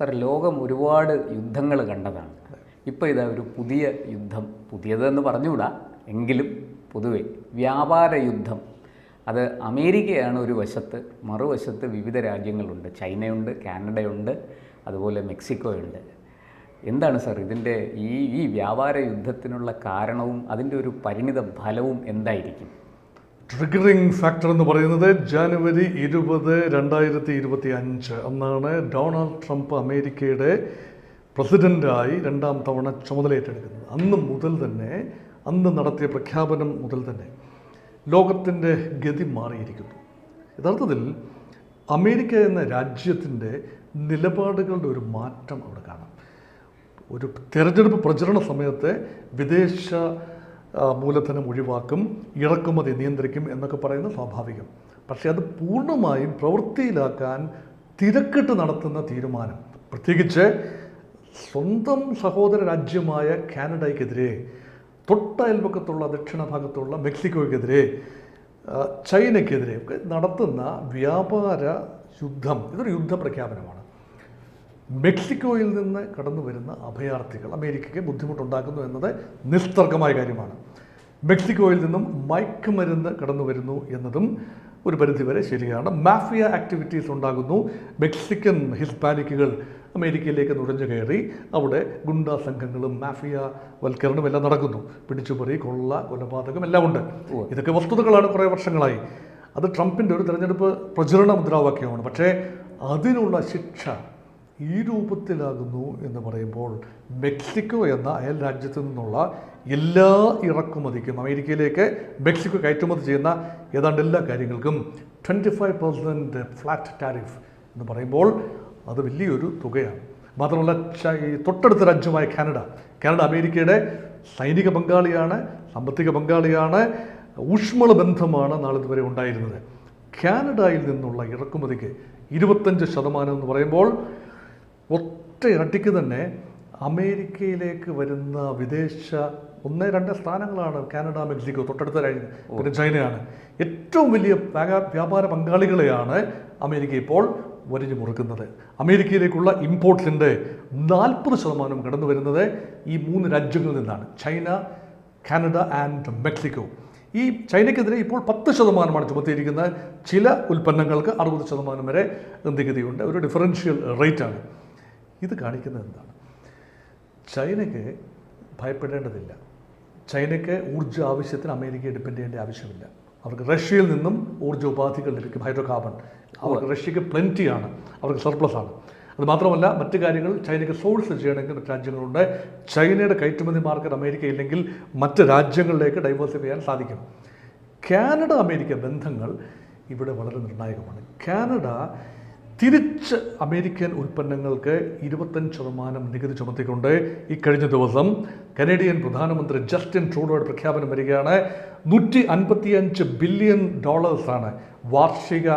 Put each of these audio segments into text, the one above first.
Sir ലോകം ഒരുപാട് യുദ്ധങ്ങൾ കണ്ടതാണ്. ഇപ്പോൾ ഇതാ ഒരു പുതിയ യുദ്ധം പുതിയതെന്ന് പറഞ്ഞുകൂടാ എങ്കിലും പൊതുവെ വ്യാപാര യുദ്ധം. അത് അമേരിക്കയാണ് ഒരു വശത്ത് മറുവശത്ത് വിവിധ രാജ്യങ്ങളുണ്ട്. ചൈനയുണ്ട് കാനഡയുണ്ട് അതുപോലെ മെക്സിക്കോയുണ്ട്. എന്താണ് സാർ ഇതിന്റെ ഈ ഈ വ്യാപാര യുദ്ധത്തിനുള്ള കാരണവും അതിന്റെ ഒരു പരിണിത ഫലവും എന്തായിരിക്കും? ട്രിഗറിംഗ് ഫാക്ടർ എന്ന് പറയുന്നത് ജനുവരി ഇരുപത് രണ്ടായിരത്തി ഇരുപത്തി അഞ്ച് അന്നാണ് ഡൊണാൾഡ് ട്രംപ് അമേരിക്കയുടെ പ്രസിഡന്റായി രണ്ടാം തവണ ചുമതലയേറ്റെടുക്കുന്നത്. അന്ന് മുതൽ തന്നെ അന്ന് നടത്തിയ പ്രഖ്യാപനം മുതൽ തന്നെ ലോകത്തിന്റെ ഗതി മാറിയിരിക്കുന്നു. യഥാർത്ഥത്തിൽ അമേരിക്ക എന്ന രാജ്യത്തിന്റെ നിലപാടുകളുടെ ഒരു മാറ്റം അവിടെ കാണാം. ഒരു തെരഞ്ഞെടുപ്പ് പ്രചരണ സമയത്തെ വിദേശ മൂലധനം ഒഴിവാക്കും ഇറക്കുമതി നിയന്ത്രിക്കും എന്നൊക്കെ പറയുന്നത് സ്വാഭാവികം. പക്ഷേ അത് പൂർണമായും പ്രവൃത്തിയിലാക്കാൻ തിരക്കിട്ട് നടത്തുന്ന തീരുമാനം. പ്രത്യേകിച്ച് സ്വന്തം സഹോദര രാജ്യമായ കാനഡയ്ക്കെതിരെ തൊട്ടയൽപക്കത്തുള്ള ദക്ഷിണ ഭാഗത്തുള്ള മെക്സിക്കോയ്ക്കെതിരെ ചൈനയ്ക്കെതിരെ നടത്തുന്ന വ്യാപാര യുദ്ധം. ഇതൊരു യുദ്ധ പ്രഖ്യാപനമാണ് മെക്സിക്കോയിൽ നിന്ന് കടന്നു വരുന്ന അഭയാർത്ഥികൾ അമേരിക്കയ്ക്ക് ബുദ്ധിമുട്ടുണ്ടാക്കുന്നു എന്നത് നിസ്തർക്കമായ കാര്യമാണ്. മെക്സിക്കോയിൽ നിന്നും മയക്കുമരുന്ന് കടന്നു വരുന്നു എന്നതും ഒരു പരിധിവരെ ശരിയാണ്. മാഫിയ ആക്ടിവിറ്റീസ് ഉണ്ടാകുന്നു. മെക്സിക്കൻ ഹിസ്പാനിക്കുകൾ അമേരിക്കയിലേക്ക് നുഴഞ്ഞു കയറി. അവിടെ ഗുണ്ടാ സംഘങ്ങളും മാഫിയ വൽക്കരണവും എല്ലാം നടക്കുന്നു. പിടിച്ചുപറി കൊള്ള കൊലപാതകം എല്ലാം ഉണ്ട്. ഇതൊക്കെ വസ്തുതകളാണ് കുറേ വർഷങ്ങളായി. അത് ട്രംപിന്റെ ഒരു തെരഞ്ഞെടുപ്പ് പ്രചരണ മുദ്രാവാക്യമാണ്. പക്ഷേ അതിനുള്ള ശിക്ഷ ഈ രൂപത്തിലാകുന്നു എന്ന് പറയുമ്പോൾ മെക്സിക്കോ എന്ന അയൽ രാജ്യത്തു നിന്നുള്ള എല്ലാ ഇറക്കുമതിക്കും അമേരിക്കയിലേക്ക് മെക്സിക്കോ കയറ്റുമതി ചെയ്യുന്ന ഏതാണ്ട് എല്ലാ കാര്യങ്ങൾക്കും twenty five percent flat tariff എന്ന് പറയുമ്പോൾ അത് വലിയൊരു തുകയാണ്. മാത്രമല്ല തൊട്ടടുത്ത രാജ്യമായ കാനഡ. കാനഡ അമേരിക്കയുടെ സൈനിക പങ്കാളിയാണ് സാമ്പത്തിക പങ്കാളിയാണ് ഊഷ്മള ബന്ധമാണ് നാളിതുവരെ ഉണ്ടായിരുന്നത്. കാനഡയിൽ നിന്നുള്ള ഇറക്കുമതിക്ക് ഇരുപത്തഞ്ച് ശതമാനം എന്ന് പറയുമ്പോൾ ഒറ്റയടിക്ക് തന്നെ അമേരിക്കയിലേക്ക് വരുന്ന വിദേശ ഒന്ന് രണ്ട് സ്ഥാനങ്ങളാണ് കാനഡ മെക്സിക്കോ തൊട്ടടുത്ത രാജ്യം പിന്നെ ചൈനയാണ്. ഏറ്റവും വലിയ വ്യാപാര പങ്കാളികളെയാണ് അമേരിക്ക ഇപ്പോൾ വരിഞ്ഞു മുറുക്കുന്നത്. അമേരിക്കയിലേക്കുള്ള ഇമ്പോർട്ടിന്റെ നാൽപ്പത് ശതമാനം കടന്നു വരുന്നത് ഈ മൂന്ന് രാജ്യങ്ങളിൽ നിന്നാണ്. China Canada and Mexico. ഈ ചൈനയ്ക്കെതിരെ ഇപ്പോൾ പത്ത് ശതമാനമാണ് ചുമത്തിയിരിക്കുന്നത്. ചില ഉൽപ്പന്നങ്ങൾക്ക് അറുപത് ശതമാനം വരെ നികുതിയുണ്ട് ഒരു ഡിഫറൻഷ്യൽ റേറ്റാണ് ഇത് കാണിക്കുന്നത് എന്താണ്? ചൈനയ്ക്ക് ഭയപ്പെടേണ്ടതില്ല. ചൈനയ്ക്ക് ഊർജ ആവശ്യത്തിന് അമേരിക്കയെ ഡിപ്പെൻഡ് ചെയ്യേണ്ട ആവശ്യമില്ല. അവർക്ക് റഷ്യയിൽ നിന്നും ഊർജ ഉപാധികൾ ലഭിക്കും ഹൈഡ്രോ കാർബൺ അവർക്ക് റഷ്യക്ക് പ്ലെന്റിയാണ് അവർക്ക് സർപ്ലസ് ആണ്. അത് മാത്രമല്ല മറ്റു കാര്യങ്ങൾ ചൈനയ്ക്ക് സോഴ്സ് ചെയ്യണമെങ്കിൽ മറ്റ് രാജ്യങ്ങളുണ്ട്. ചൈനയുടെ കയറ്റുമതി മാർക്കറ്റ് അമേരിക്ക ഇല്ലെങ്കിൽ മറ്റ് രാജ്യങ്ങളിലേക്ക് ഡൈവേഴ്സിഫൈ ചെയ്യാൻ സാധിക്കും. കാനഡ അമേരിക്ക ബന്ധങ്ങൾ ഇവിടെ വളരെ നിർണായകമാണ്. കാനഡ തിരിച്ച് അമേരിക്കൻ ഉൽപ്പന്നങ്ങൾക്ക് ഇരുപത്തഞ്ച് ശതമാനം നികുതി ചുമത്തിക്കൊണ്ട് ഈ കഴിഞ്ഞ ദിവസം കനേഡിയൻ പ്രധാനമന്ത്രി ജസ്റ്റിൻ ട്രൂഡോയുടെ പ്രഖ്യാപനം വരികയാണ്. നൂറ്റി അൻപത്തിയഞ്ച് ബില്യൺ ഡോളേഴ്സാണ് വാർഷിക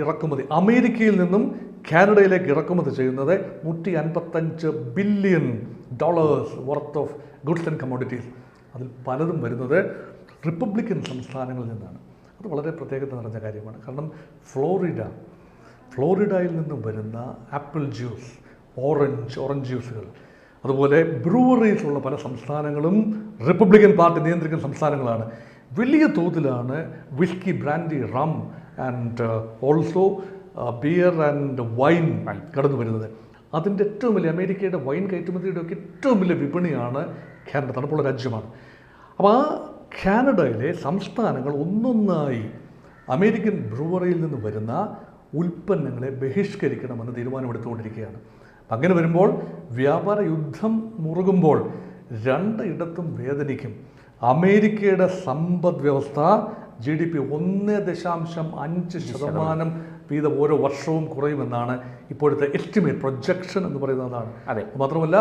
ഇറക്കുമതി അമേരിക്കയിൽ നിന്നും കാനഡയിലേക്ക് ഇറക്കുമതി ചെയ്യുന്നത് നൂറ്റി അൻപത്തഞ്ച് billion dollars worth of goods and commodities അതിൽ പലതും വരുന്നത് റിപ്പബ്ലിക്കൻ സംസ്ഥാനങ്ങളിൽ നിന്നാണ്. അത് വളരെ പ്രത്യേകത നിറഞ്ഞ കാര്യമാണ്. കാരണം ഫ്ലോറിഡ ഫ്ലോറിഡയിൽ നിന്നും വരുന്ന ആപ്പിൾ ജ്യൂസ് ഓറഞ്ച് ഓറഞ്ച് ജ്യൂസുകൾ. അതുപോലെ ബ്രൂവറീസുള്ള പല സംസ്ഥാനങ്ങളും റിപ്പബ്ലിക്കൻ പാർട്ടി നിയന്ത്രിക്കുന്ന സംസ്ഥാനങ്ങളാണ്. വലിയ തോതിലാണ് whisky brandy rum and also beer and wine കടന്നു വരുന്നത്. അതിന്റെ ഏറ്റവും വലിയ അമേരിക്കയുടെ വൈൻ കയറ്റുമതിയുടെ ഒക്കെ ഏറ്റവും വലിയ വിപണിയാണ് കാനഡ തണുപ്പുള്ള രാജ്യമാണ്. അപ്പോൾ ആ കാനഡയിലെ സംസ്ഥാനങ്ങൾ ഒന്നൊന്നായി അമേരിക്കൻ ബ്രൂവറിയിൽ നിന്ന് വരുന്ന ഉൽപ്പന്നങ്ങളെ ബഹിഷ്കരിക്കണമെന്ന് തീരുമാനമെടുത്തുകൊണ്ടിരിക്കുകയാണ്. അങ്ങനെ വരുമ്പോൾ വ്യാപാര യുദ്ധം മുറുകുമ്പോൾ രണ്ടിടത്തും വേദനിക്കും. അമേരിക്കയുടെ സമ്പദ് വ്യവസ്ഥ ജി ഡി പി ഒന്ന് ദശാംശം അഞ്ച് ശതമാനം. വീതം ഓരോ വർഷവും കുറയുമെന്നാണ് ഇപ്പോഴത്തെ എസ്റ്റിമേറ്റ് പ്രൊജക്ഷൻ എന്ന് പറയുന്നതാണ് അതെ. മാത്രമല്ല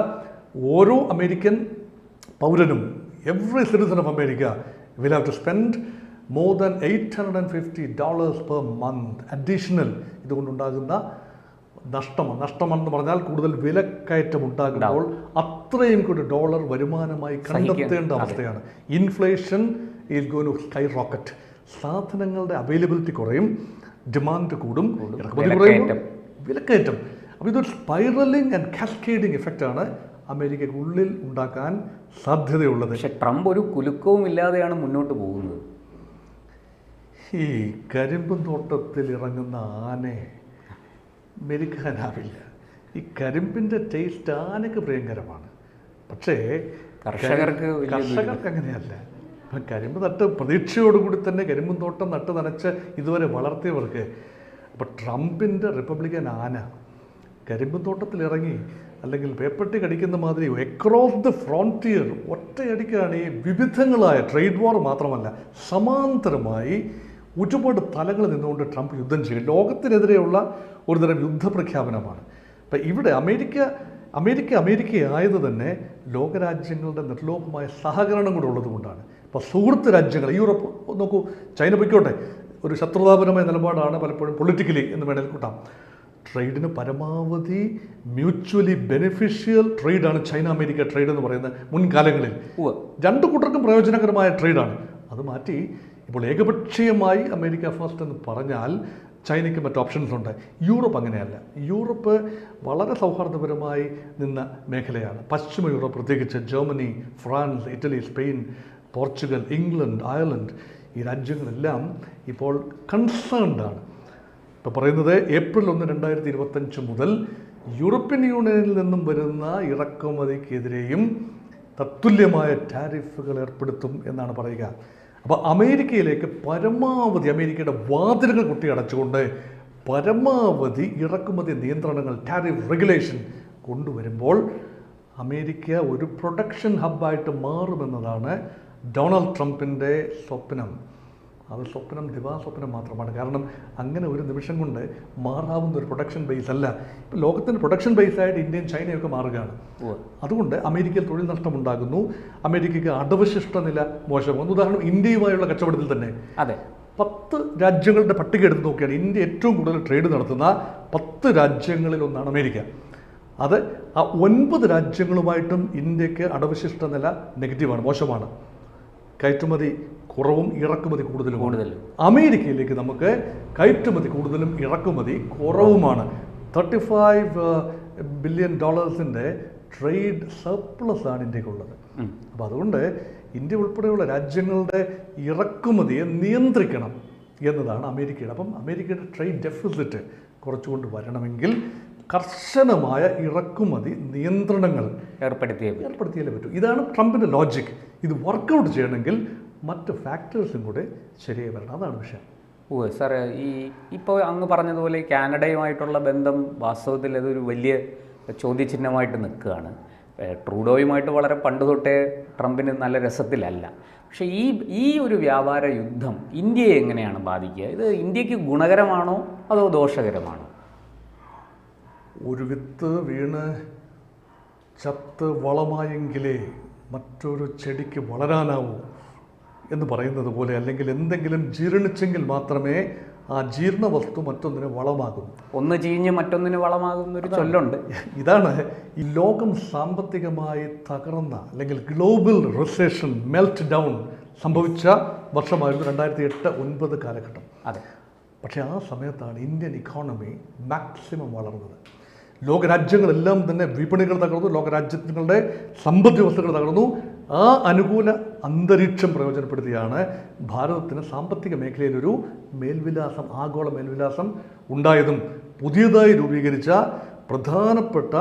ഓരോ അമേരിക്കൻ പൗരനും every citizen of America will have to spend more than eight hundred and fifty dollars per month additional ഇതുകൊണ്ടുണ്ടാകുന്ന നഷ്ടമാണ് നഷ്ടമെന്ന് പറഞ്ഞാൽ കൂടുതൽ വിലക്കയറ്റം ഉണ്ടാകുമ്പോൾ അത്രയും കൂടി ഡോളർ വരുമാനമായി കണ്ടെത്തേണ്ട അവസ്ഥയാണ്. Inflation is going sky rocket സാധനങ്ങളുടെ അവൈലബിലിറ്റി കുറയും ഡിമാൻഡ് കൂടും ഇറക്കുമതി കുറയും വിലക്കയറ്റം. അപ്പോൾ ഇതൊരു സ്പൈറലിംഗ് ആൻഡ് കാസ്കേഡിംഗ് എഫക്റ്റാണ് അമേരിക്കയ്ക്ക് ഉള്ളിൽ ഉണ്ടാക്കാൻ സാധ്യതയുള്ളത്. പക്ഷേ ട്രംപ് ഒരു കുലുക്കവും ഇല്ലാതെയാണ് മുന്നോട്ട് പോകുന്നത്. ഈ കരിമ്പും തോട്ടത്തിൽ ഇറങ്ങുന്ന ആനയെ മെരുക്കാനാവില്ല ഈ കരിമ്പിന്റെ ടേസ്റ്റ് ആനയ്ക്ക് പ്രിയങ്കരമാണ് പക്ഷേ കർഷകർക്ക് കർഷകർക്ക് അങ്ങനെയല്ല. ഇപ്പം കരിമ്പ് നട്ട് പ്രതീക്ഷയോടുകൂടി തന്നെ കരിമ്പും തോട്ടം നട്ട് നനച്ച് ഇതുവരെ വളർത്തിയവർക്ക് അപ്പോൾ ട്രംപിന്റെ റിപ്പബ്ലിക്കൻ ആന കരിമ്പും തോട്ടത്തിൽ ഇറങ്ങി അല്ലെങ്കിൽ പേപ്പട്ടി കടിക്കുന്ന മാതിരി എക്രോസ് ദ ഫ്രോണ്ടിയർ ഒറ്റയടിക്കാണ് ഈ വിവിധങ്ങളായ ട്രേഡ് വാർ മാത്രമല്ല സമാന്തരമായി ഒരുപാട് തലങ്ങളിൽ നിന്നുകൊണ്ട് ട്രംപ് യുദ്ധം ചെയ്യും ലോകത്തിനെതിരെയുള്ള ഒരുതരം യുദ്ധപ്രഖ്യാപനമാണ്. അപ്പം ഇവിടെ അമേരിക്ക അമേരിക്ക അമേരിക്കയായത് തന്നെ ലോകരാജ്യങ്ങളുടെ നിർലോഭമായ സഹകരണം കൂടെ ഉള്ളതുകൊണ്ടാണ് ഇപ്പോൾ സുഹൃത്ത് രാജ്യങ്ങൾ യൂറോപ്പ് നോക്കൂ ചൈന പൊയ്ക്കോട്ടെ. ഒരു ശത്രുതാപരമായ നിലപാടാണ് പലപ്പോഴും പൊളിറ്റിക്കലി എന്ന് വേണമെങ്കിൽ കൂട്ടാം. ട്രേഡിന് പരമാവധി മ്യൂച്വലി ബെനിഫിഷ്യൽ ട്രേഡാണ് ചൈന അമേരിക്ക ട്രേഡ് എന്ന് പറയുന്നത് മുൻകാലങ്ങളിൽ. രണ്ടു കൂട്ടർക്കും പ്രയോജനകരമായ ട്രേഡാണ് അത് മാറ്റി ഇപ്പോൾ ഏകപക്ഷീയമായി അമേരിക്ക ഫസ്റ്റ് എന്ന് പറഞ്ഞാൽ ചൈനയ്ക്ക് മറ്റ് ഓപ്ഷൻസ് ഉണ്ട്. യൂറോപ്പ് അങ്ങനെയല്ല. യൂറോപ്പ് വളരെ സൗഹാർദ്ദപരമായി നിന്ന മേഖലയാണ്. പശ്ചിമ യൂറോപ്പ് പ്രത്യേകിച്ച് Germany France Italy Spain Portugal England Ireland ഈ രാജ്യങ്ങളെല്ലാം ഇപ്പോൾ കൺസേൺഡാണ് ഇപ്പോൾ പറയുന്നത് ഏപ്രിൽ ഒന്ന് രണ്ടായിരത്തി ഇരുപത്തഞ്ച് മുതൽ യൂറോപ്യൻ യൂണിയനിൽ നിന്നും വരുന്ന ഇറക്കുമതിക്കെതിരെയും തത്തുല്യമായ ടാരിഫുകൾ ഏർപ്പെടുത്തും എന്നാണ് പറയുക. അപ്പോൾ അമേരിക്കയിലേക്ക് പരമാവധി അമേരിക്കയുടെ വാതിലുകൾ കുട്ടിയടച്ചുകൊണ്ട് പരമാവധി ഇറക്കുമതി നിയന്ത്രണങ്ങൾ ടാരിഫ് റെഗുലേഷൻ കൊണ്ടുവരുമ്പോൾ അമേരിക്ക ഒരു പ്രൊഡക്ഷൻ ഹബ്ബായിട്ട് മാറുമെന്നതാണ് ഡൊണാൾഡ് ട്രംപിന്റെ സ്വപ്നം. അത് സ്വപ്നം ദിവാസ്വപ്നം മാത്രമാണ്. കാരണം അങ്ങനെ ഒരു നിമിഷം കൊണ്ട് മാറാവുന്ന ഒരു പ്രൊഡക്ഷൻ ബേസ് അല്ല. ഇപ്പോൾ ലോകത്തിന്റെ പ്രൊഡക്ഷൻ ബേസ് ആയിട്ട് ഇന്ത്യയും ചൈനയൊക്കെ മാറുകയാണ്. അതുകൊണ്ട് അമേരിക്കയിൽ തൊഴിൽ നഷ്ടം ഉണ്ടാകുന്നു അമേരിക്കയ്ക്ക് അടവശിഷ്ട നില മോശമാകുന്നു ഉദാഹരണം ഇന്ത്യയുമായുള്ള കച്ചവടത്തിൽ തന്നെ അതെ. പത്ത് രാജ്യങ്ങളുടെ പട്ടിക എടുത്ത് നോക്കിയാണ്. ഇന്ത്യ ഏറ്റവും കൂടുതൽ ട്രേഡ് നടത്തുന്ന പത്ത് രാജ്യങ്ങളിലൊന്നാണ് അമേരിക്ക. അത് ആ ഒൻപത് രാജ്യങ്ങളുമായിട്ടും ഇന്ത്യയ്ക്ക് അടവശിഷ്ട നില നെഗറ്റീവാണ് മോശമാണ്. കയറ്റുമതി കുറവും ഇറക്കുമതി കൂടുതലും കൂടുതലും. അമേരിക്കയിലേക്ക് നമുക്ക് കയറ്റുമതി കൂടുതലും ഇറക്കുമതി കുറവുമാണ്. തേർട്ടി ഫൈവ് ബില്യൺ ഡോളേഴ്സിന്റെ ട്രേഡ് സർപ്ലസ് ആണ് ഇന്ത്യക്കുള്ളത്. അപ്പോൾ അതുകൊണ്ട് ഇന്ത്യ ഉൾപ്പെടെയുള്ള രാജ്യങ്ങളുടെ ഇറക്കുമതിയെ നിയന്ത്രിക്കണം എന്നതാണ് അമേരിക്കയുടെ. അപ്പം അമേരിക്കയുടെ ട്രേഡ് ഡെഫിസിറ്റ് കുറച്ചുകൊണ്ട് വരണമെങ്കിൽ കർശനമായ ഇറക്കുമതി നിയന്ത്രണങ്ങൾ ഏർപ്പെടുത്തിയേ. ഏർപ്പെടുത്തിയാലേ പറ്റൂ. ഇതാണ് ട്രംപിന്റെ ലോജിക്. ഇത് വർക്കൗട്ട് ചെയ്യണമെങ്കിൽ മറ്റ് ഫാക്ടേഴ്സും കൂടെ ശരിയായി വരണം. അതാണ് വിഷയം. ഓ സാർ ഈ ഇപ്പോൾ അങ്ങ് പറഞ്ഞതുപോലെ കാനഡയുമായിട്ടുള്ള ബന്ധം വാസ്തവത്തിൽ അതൊരു വലിയ ചോദ്യചിഹ്നമായിട്ട് നിൽക്കുകയാണ്. ട്രൂഡോയുമായിട്ട് വളരെ പണ്ട് തൊട്ടേ ട്രംപിന് നല്ല രസത്തിലല്ല. പക്ഷേ ഈ ഈ ഒരു വ്യാപാര യുദ്ധം ഇന്ത്യയെ എങ്ങനെയാണ് ബാധിക്കുക? ഇത് ഇന്ത്യയ്ക്ക് ഗുണകരമാണോ അതോ ദോഷകരമാണോ? ഒരു വിത്ത് വീണ് ചത്ത് വളമായെങ്കിലേ മറ്റൊരു ചെടിക്ക് വളരാനാവൂ എന്ന് പറയുന്നത് പോലെ അല്ലെങ്കിൽ എന്തെങ്കിലും ജീർണിച്ചെങ്കിൽ മാത്രമേ ആ ജീർണ വസ്തു മറ്റൊന്നിന് വളമാകും. ഒന്ന് ചീഞ്ഞ് മറ്റൊന്നിന് വളമാകുന്ന ഒരു ചൊല്ലുണ്ട്. ഇതാണ് ഈ ലോകം സാമ്പത്തികമായി തകർന്ന അല്ലെങ്കിൽ ഗ്ലോബൽ റിസേഷൻ മെൽറ്റ് ഡൗൺ സംഭവിച്ച വർഷമായിരുന്നു രണ്ടായിരത്തി എട്ട് ഒൻപത് കാലഘട്ടം. അതെ. പക്ഷേ ആ സമയത്താണ് ഇന്ത്യൻ ഇക്കോണമി മാക്സിമം വളർന്നത്. ലോകരാജ്യങ്ങളെല്ലാം തന്നെ വിപണികൾ തകർന്നു ലോകരാജ്യങ്ങളുടെ സമ്പദ് വ്യവസ്ഥകൾ തകർന്നു. ആ അനുകൂല അന്തരീക്ഷം പ്രയോജനപ്പെടുത്തിയാണ് ഭാരതത്തിന് സാമ്പത്തിക മേഖലയിലൊരു മേൽവിലാസം ആഗോള മേൽവിലാസം ഉണ്ടായതും പുതിയതായി രൂപീകരിച്ച പ്രധാനപ്പെട്ട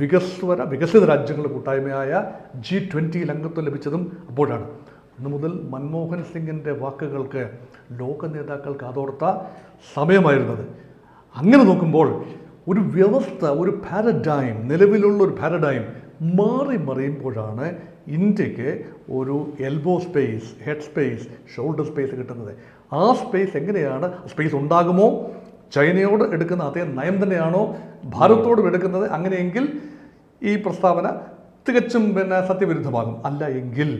വികസ്വര വികസിത രാജ്യങ്ങളുടെ കൂട്ടായ്മയായ ജി ട്വന്റിയിൽ അംഗത്വം ലഭിച്ചതും അപ്പോഴാണ്. അന്ന് മുതൽ മൻമോഹൻ സിംഗിന്റെ വാക്കുകൾക്ക് ലോക നേതാക്കൾ കാതോർത്ത സമയമായിരുന്നത്. അങ്ങനെ നോക്കുമ്പോൾ ഒരു വ്യവസ്ഥ ഒരു പാരഡൈം നിലവിലുള്ള ഒരു പാരഡൈം മാറി മറിയുമ്പോഴാണ് ഇന്ത്യയ്ക്ക് ഒരു elbow space head space shoulder space കിട്ടുന്നത്. ആ സ്പേസ് എങ്ങനെയാണ്? സ്പേസ് ഉണ്ടാകുമോ? ചൈനയോട് എടുക്കുന്ന അതേ നയം തന്നെയാണോ? ഭാരതത്തോടും എടുക്കുന്നത് അങ്ങനെയെങ്കിൽ ഈ പ്രസ്താവന തികച്ചും പിന്നെ സത്യവിരുദ്ധമാകും. അല്ല എങ്കിൽ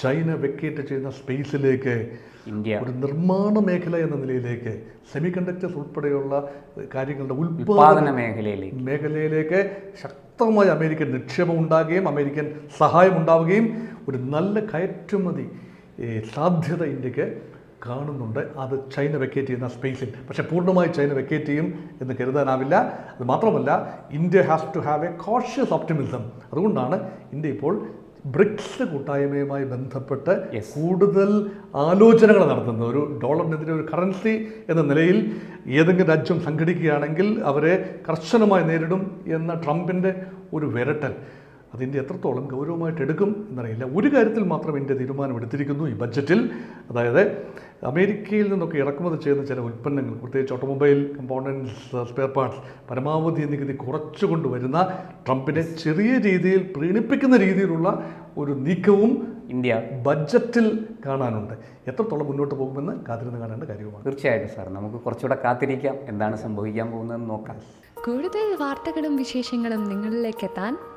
ചൈന വെക്കേറ്റ് ചെയ്യുന്ന സ്പേസിലേക്ക് ഇന്ത്യ. ഒരു നിർമ്മാണ മേഖല എന്ന നിലയിലേക്ക് സെമി കണ്ടക്ടേഴ്സ് ഉൾപ്പെടെയുള്ള കാര്യങ്ങളുടെ ഉൽപ്പാദന ഉൽപാദന മേഖലയിലേക്ക്. മേഖലയിലേക്ക് ശക്തമായ അമേരിക്കൻ നിക്ഷേപം ഉണ്ടാകുകയും അമേരിക്കൻ സഹായം ഉണ്ടാവുകയും ഒരു നല്ല കയറ്റുമതി സാധ്യത ഇന്ത്യയ്ക്ക് കാണുന്നുണ്ട്. അത് ചൈന വെക്കേറ്റ് ചെയ്യുന്ന സ്പേസിൽ. പക്ഷേ പൂർണമായി ചൈന വെക്കേറ്റ് ചെയ്യും എന്ന് കരുതാനാവില്ല. അത് മാത്രമല്ല India has to have a cautious optimism അതുകൊണ്ടാണ് ഇന്ത്യ ഇപ്പോൾ ബ്രിക്സ് കൂട്ടായ്മയുമായി ബന്ധപ്പെട്ട് കൂടുതൽ ആലോചനകൾ നടത്തുന്നത്. ഒരു ഡോളറിനെതിരെ ഒരു കറൻസി എന്ന നിലയിൽ ഏതെങ്കിലും രാജ്യം സംഘടിക്കുകയാണെങ്കിൽ അവരെ കർശനമായി നേരിടും എന്ന ട്രംപിന്റെ ഒരു വിരട്ടൽ. അതിന്റെ എത്രത്തോളം ഗൗരവമായിട്ട് എടുക്കും എന്നറിയില്ല. ഒരു കാര്യത്തിൽ മാത്രം ഇന്ത്യ തീരുമാനമെടുത്തിരിക്കുന്നു ഈ ബഡ്ജറ്റിൽ. അതായത് അമേരിക്കയിൽ നിന്നൊക്കെ ഇറക്കുമതി ചെയ്യുന്ന ചില ഉൽപ്പന്നങ്ങൾ പ്രത്യേകിച്ച് ഓട്ടോമൊബൈൽ കമ്പോണൻസ് സ്പെയർ പാർട്സ് പരമാവധി നികുതി കുറച്ചു കൊണ്ടുവരുന്ന ട്രംപിനെ ചെറിയ രീതിയിൽ പ്രീണിപ്പിക്കുന്ന രീതിയിലുള്ള ഒരു നീക്കവും ഇന്ത്യ. ബഡ്ജറ്റിൽ കാണാനുണ്ട്. എത്രത്തോളം മുന്നോട്ട് പോകുമെന്ന് കാത്തിരുന്ന് കാണേണ്ട കാര്യമാണ് തീർച്ചയായിട്ടും സാർ. നമുക്ക് കുറച്ചുകൂടെ കാത്തിരിക്കാം. എന്താണ് സംഭവിക്കാൻ പോകുന്നതെന്ന് നോക്കാം. കൂടുതൽ വാർത്തകളും വിശേഷങ്ങളും നിങ്ങളിലേക്ക് എത്താൻ